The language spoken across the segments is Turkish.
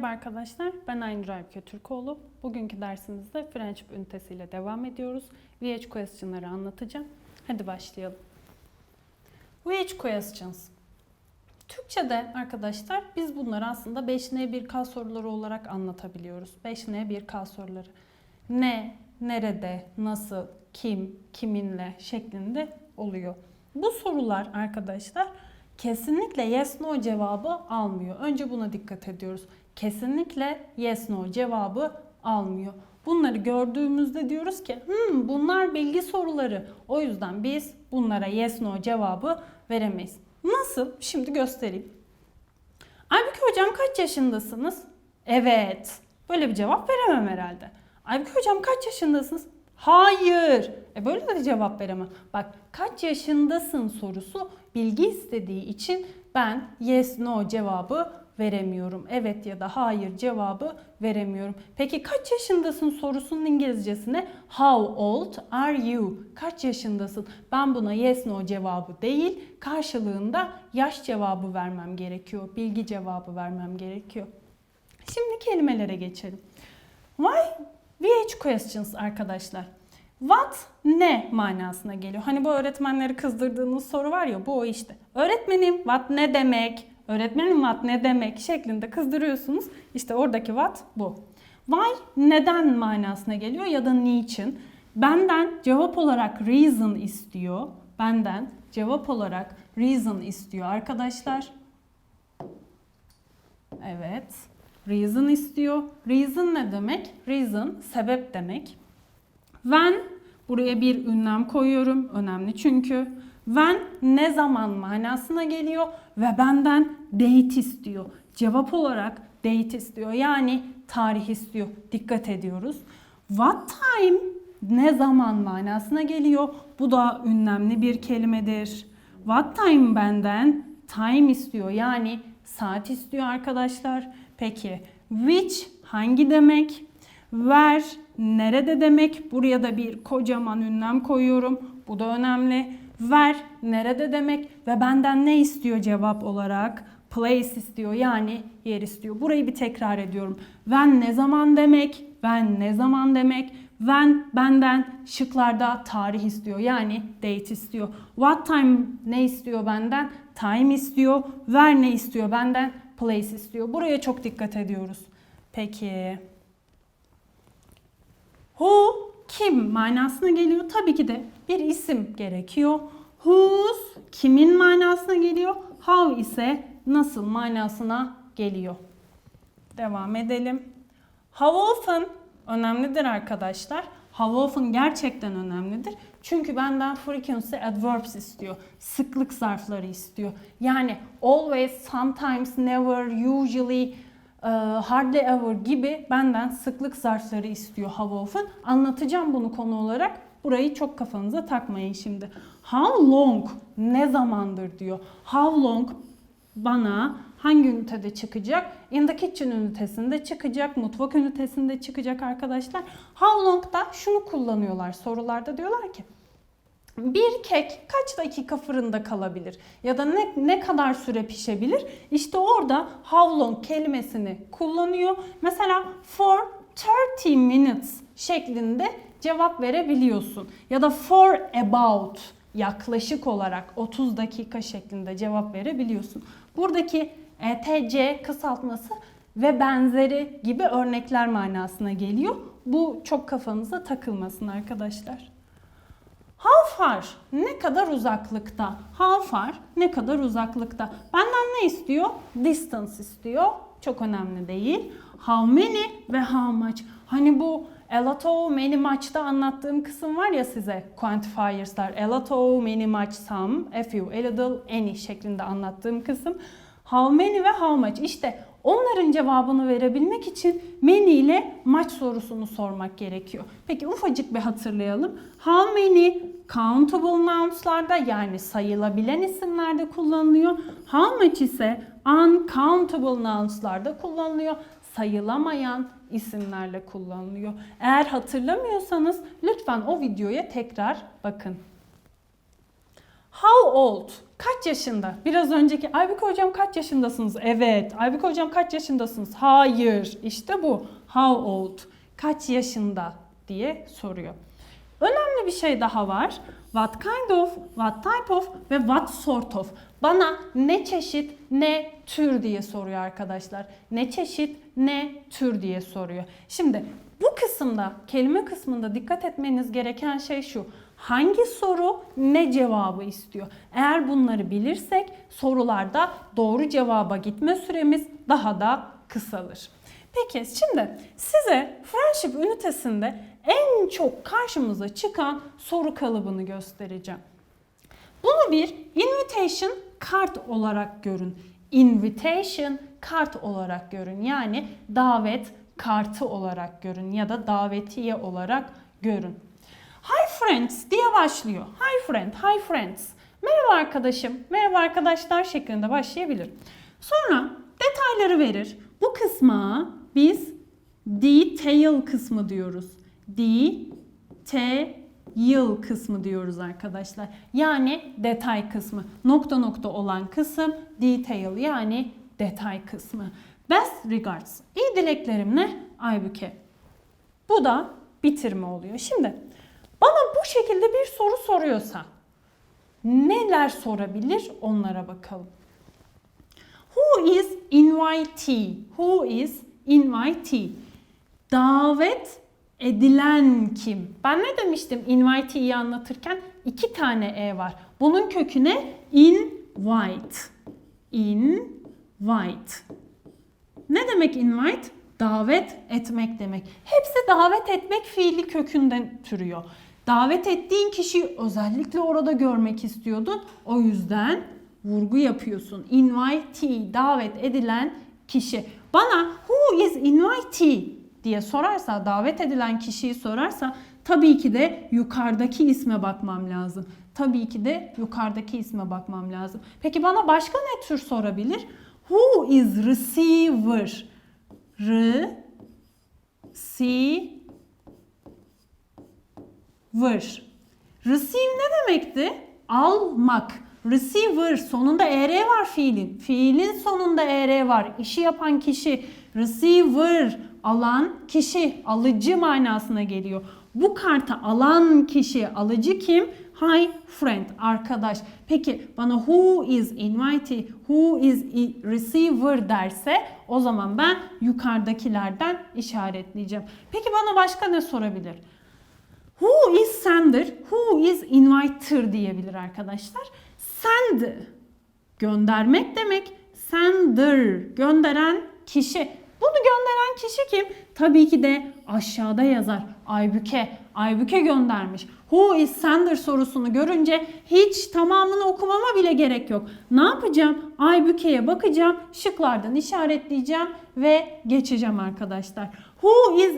Merhaba arkadaşlar, ben Aynur Aybüke Türkoğlu. Bugünkü dersimizde Friendship ünitesiyle devam ediyoruz. VH question'ları anlatacağım. Hadi başlayalım. VH questions. Türkçe'de arkadaşlar biz bunları aslında 5N1K soruları olarak anlatabiliyoruz. 5N1K soruları. Ne, nerede, nasıl, kim, kiminle şeklinde oluyor. Bu sorular arkadaşlar kesinlikle yes no cevabı almıyor. Önce buna dikkat ediyoruz. Kesinlikle yes no cevabı almıyor. Bunları gördüğümüzde diyoruz ki hmm, bunlar bilgi soruları. O yüzden biz bunlara yes no cevabı veremeyiz. Nasıl? Şimdi göstereyim. Aybüke hocam kaç yaşındasınız? Evet. Böyle bir cevap veremem herhalde. Aybüke hocam kaç yaşındasınız? Hayır. E böyle de cevap veremem. Bak kaç yaşındasın sorusu bilgi istediği için ben yes no cevabı veremiyorum. Evet ya da hayır cevabı veremiyorum. Peki kaç yaşındasın sorusunun İngilizcesine how old are you? Kaç yaşındasın? Ben buna yes no cevabı değil karşılığında yaş cevabı vermem gerekiyor. Bilgi cevabı vermem gerekiyor. Şimdi kelimelere geçelim. Why VH questions arkadaşlar. What ne manasına geliyor? Hani bu öğretmenleri kızdırdığınız soru var ya bu o işte. Öğretmenim what ne demek? Öğretmenim what ne demek şeklinde kızdırıyorsunuz. İşte oradaki what bu. Why neden manasına geliyor ya da niçin? Benden cevap olarak reason istiyor. Benden cevap olarak reason istiyor arkadaşlar. Evet. Reason istiyor. Reason ne demek? Reason sebep demek. When buraya bir ünlem koyuyorum. Önemli çünkü. When ne zaman manasına geliyor ve benden date istiyor. Cevap olarak date istiyor. Yani tarih istiyor. Dikkat ediyoruz. What time ne zaman manasına geliyor. Bu da ünlemli bir kelimedir. What time benden time istiyor. Yani saat istiyor arkadaşlar. Peki which hangi demek? Where nerede demek? Buraya da bir kocaman ünlem koyuyorum. Bu da önemli. Where nerede demek ve benden ne istiyor cevap olarak? Place istiyor yani yer istiyor. Burayı bir tekrar ediyorum. When ne zaman demek? When ne zaman demek? When benden şıklarda tarih istiyor yani date istiyor. What time ne istiyor benden? Time istiyor. Where ne istiyor benden? Place istiyor. Buraya çok dikkat ediyoruz. Peki. Who kim manasına geliyor? Tabii ki de bir isim gerekiyor. Whose kimin manasına geliyor? How ise nasıl manasına geliyor. Devam edelim. How often önemlidir arkadaşlar. How often gerçekten önemlidir. Çünkü benden frequency adverbs istiyor. Sıklık zarfları istiyor. Yani always, sometimes, never, usually, hardly ever gibi benden sıklık zarfları istiyor how often. Anlatacağım bunu konu olarak. Burayı çok kafanıza takmayın şimdi. How long ne zamandır diyor. How long bana hangi ünitede çıkacak? In the kitchen ünitesinde çıkacak, mutfak ünitesinde çıkacak arkadaşlar. How long da şunu kullanıyorlar sorularda diyorlar ki bir kek kaç dakika fırında kalabilir? Ya da ne, ne kadar süre pişebilir? İşte orada how long kelimesini kullanıyor. Mesela for 30 minutes şeklinde cevap verebiliyorsun. Ya da for about yaklaşık olarak 30 dakika şeklinde cevap verebiliyorsun. Buradaki e, TC kısaltması ve benzeri gibi örnekler manasına geliyor. Bu çok kafanıza takılmasın arkadaşlar. How far? Ne kadar uzaklıkta? How far? Ne kadar uzaklıkta? Benden ne istiyor? Distance istiyor. Çok önemli değil. How many ve how much? Hani bu a lot of many much'ta anlattığım kısım var ya size quantifiers'lar. A lot of many much some, a few, a little, any şeklinde anlattığım kısım. How many ve how much? İşte onların cevabını verebilmek için many ile much sorusunu sormak gerekiyor. Peki ufacık bir hatırlayalım. How many countable nouns'larda yani sayılabilen isimlerde kullanılıyor. How much ise uncountable nouns'larda kullanılıyor. Sayılamayan isimlerle kullanılıyor. Eğer hatırlamıyorsanız lütfen o videoya tekrar bakın. How old? Kaç yaşında? Biraz önceki Aybük hocam kaç yaşındasınız? Evet. Aybük hocam kaç yaşındasınız? Hayır. İşte bu. How old? Kaç yaşında diye soruyor. Önemli bir şey daha var. What kind of, what type of ve what sort of. Bana ne çeşit, ne tür diye soruyor arkadaşlar. Ne çeşit, ne tür diye soruyor. Şimdi bu kısımda, kelime kısmında dikkat etmeniz gereken şey şu. Hangi soru ne cevabı istiyor? Eğer bunları bilirsek sorularda doğru cevaba gitme süremiz daha da kısalır. Peki şimdi size friendship ünitesinde en çok karşımıza çıkan soru kalıbını göstereceğim. Bunu bir invitation kart olarak görün. Invitation kart olarak görün. Yani davet kartı olarak görün ya da davetiye olarak görün. Friends diye başlıyor. Hi friend, hi friends. Merhaba arkadaşım, merhaba arkadaşlar şeklinde başlayabilir. Sonra detayları verir. Bu kısma biz detail kısmı diyoruz. Detail kısmı diyoruz arkadaşlar. Yani detay kısmı. Nokta nokta olan kısım detail yani detay kısmı. Best regards. İyi dileklerimle Aybüke. Bu da bitirme oluyor. Şimdi bana bu şekilde bir soru soruyorsa neler sorabilir onlara bakalım. Who is invitee? Who is invitee? Davet edilen kim? Ben ne demiştim invitee'yi anlatırken? iki tane e var. Bunun kökü ne? Invite. Invite. Ne demek invite? Davet etmek demek. Hepsi davet etmek fiili kökünden türüyor. Davet ettiğin kişiyi özellikle orada görmek istiyordun. O yüzden vurgu yapıyorsun. Invitee, davet edilen kişi. Bana who is invitee diye sorarsa, davet edilen kişiyi sorarsa tabii ki de yukarıdaki isme bakmam lazım. Tabii ki de yukarıdaki isme bakmam lazım. Peki bana başka ne tür sorabilir? Who is receiver? R si ver. Receive ne demekti? Almak. Receiver sonunda er var fiilin. Fiilin sonunda er var. İşi yapan kişi. Receiver alan kişi, alıcı manasına geliyor. Bu kartı alan kişi, alıcı kim? Hi friend, arkadaş. Peki bana who is invitee, who is receiver derse o zaman ben yukarıdakilerden işaretleyeceğim. Peki bana başka ne sorabilir? Who is sender, who is inviter diyebilir arkadaşlar. Send göndermek demek. Sender gönderen kişi. Bunu gönderen kişi kim? Tabii ki de aşağıda yazar. Aybüke. Aybüke göndermiş. Who is sender sorusunu görünce hiç tamamını okumama bile gerek yok. Ne yapacağım? Aybüke'ye bakacağım. Şıklardan işaretleyeceğim ve geçeceğim arkadaşlar. Who is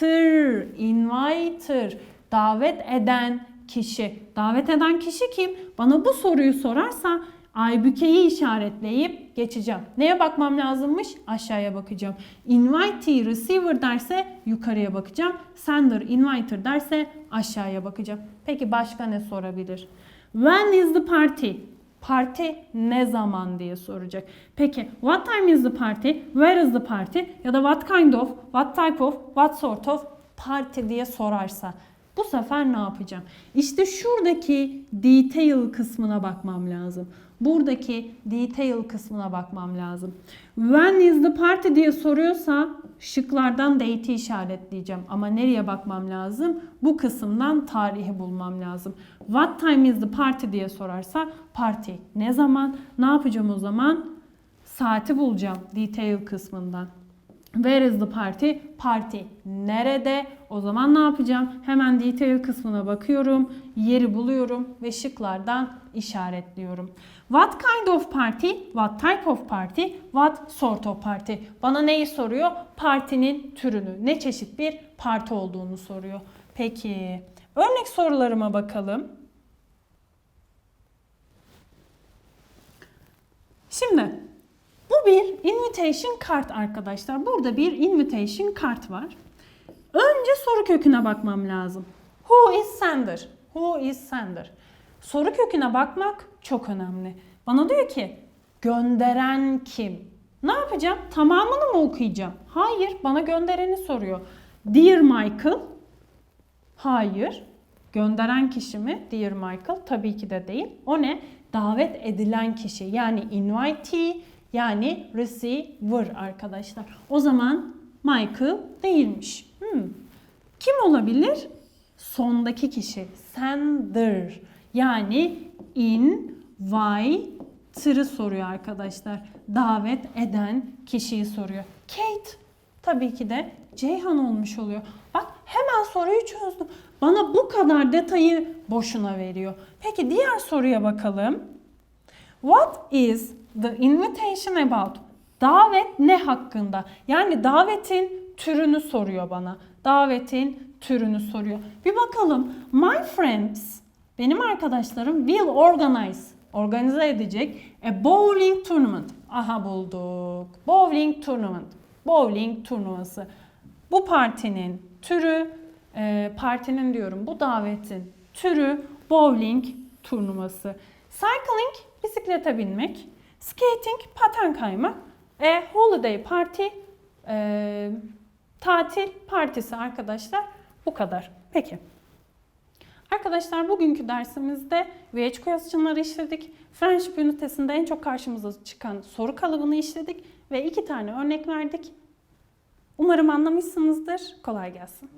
inviter? Inviter. Davet eden kişi. Davet eden kişi kim? Bana bu soruyu sorarsa Aybüke'yi işaretleyip geçeceğim. Neye bakmam lazımmış? Aşağıya bakacağım. Invitee, receiver derse yukarıya bakacağım. Sender, inviter derse aşağıya bakacağım. Peki başka ne sorabilir? When is the party? Parti ne zaman diye soracak. Peki what time is the party? Where is the party? Ya da what kind of, what type of, what sort of party diye sorarsa bu sefer ne yapacağım? İşte şuradaki detail kısmına bakmam lazım. Buradaki detail kısmına bakmam lazım. When is the party diye soruyorsa şıklardan date'i işaretleyeceğim. Ama nereye bakmam lazım? Bu kısımdan tarihi bulmam lazım. What time is the party diye sorarsa party ne zaman? Ne yapacağım o zaman? Saati bulacağım detail kısmından. Where is the party? Party nerede? O zaman ne yapacağım? Hemen detail kısmına bakıyorum. Yeri buluyorum ve şıklardan işaretliyorum. What kind of party? What type of party? What sort of party? Bana neyi soruyor? Partinin türünü. Ne çeşit bir parti olduğunu soruyor. Peki örnek sorularıma bakalım. Şimdi bu bir invitation kart arkadaşlar. Burada bir invitation kart var. Önce soru köküne bakmam lazım. Who is sender? Who is sender? Soru köküne bakmak çok önemli. Bana diyor ki gönderen kim? Ne yapacağım? Tamamını mı okuyacağım? Hayır, bana göndereni soruyor. Dear Michael. Hayır. Gönderen kişi mi? Dear Michael. Tabii ki de değil. O ne? Davet edilen kişi. Yani invitee yani receiver arkadaşlar. O zaman Michael değilmiş. Hmm. Kim olabilir? Sondaki kişi. Sender. Yani invite'ı soruyor arkadaşlar. Davet eden kişiyi soruyor. Kate tabii ki de Ceyhan olmuş oluyor. Bak hemen soruyu çözdüm. Bana bu kadar detayı boşuna veriyor. Peki diğer soruya bakalım. What is the invitation about? Davet ne hakkında? Yani davetin türünü soruyor bana. Davetin türünü soruyor. Bir bakalım. My friends, benim arkadaşlarım will organize, organize edecek a bowling tournament. Aha bulduk. Bowling tournament. Bowling turnuvası. Bu partinin türü, e, partinin diyorum bu davetin türü bowling turnuvası. Cycling bisiklete binmek. Skating paten kaymak. E, holiday party e, tatil partisi arkadaşlar. Bu kadar. Peki. Arkadaşlar bugünkü dersimizde VH question'ları işledik. Friendship ünitesinde en çok karşımıza çıkan soru kalıbını işledik ve iki tane örnek verdik. Umarım anlamışsınızdır. Kolay gelsin.